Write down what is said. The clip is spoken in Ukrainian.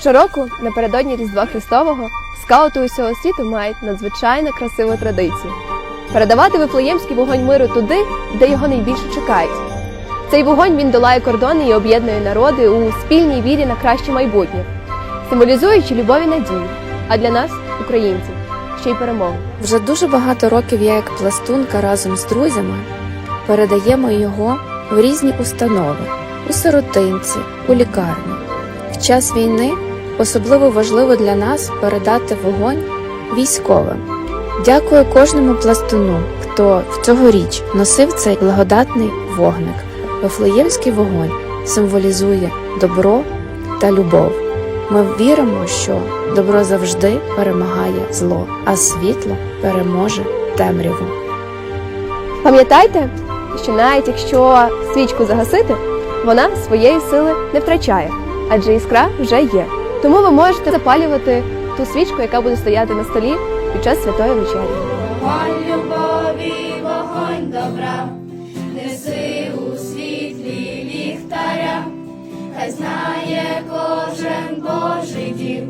Щороку, напередодні Різдва Христового, скаути усього світу мають надзвичайно красиву традицію передавати вифлеємський вогонь миру туди, де його найбільше чекають. Цей вогонь він долає кордони і об'єднує народи у спільній вірі на краще майбутнє, символізуючи любов і надію, а для нас, українців, ще й перемогу. Вже дуже багато років я, як пластунка разом з друзями, передаємо його в різні установи у сиротинці, у лікарні. В час війни особливо важливо для нас передати вогонь військовим. Дякую кожному пластуну, хто в цьогоріч носив цей благодатний вогник. Вифлеємський вогонь символізує добро та любов. Ми віримо, що добро завжди перемагає зло, а світло переможе темряву. Пам'ятайте, що навіть якщо свічку загасити, вона своєї сили не втрачає, адже іскра вже є. Тому ви можете запалювати ту свічку, яка буде стояти на столі під час святої вечері. Вогонь любові, вогонь добра, неси у світлі ліхтаря, хай знає кожен Божий дім,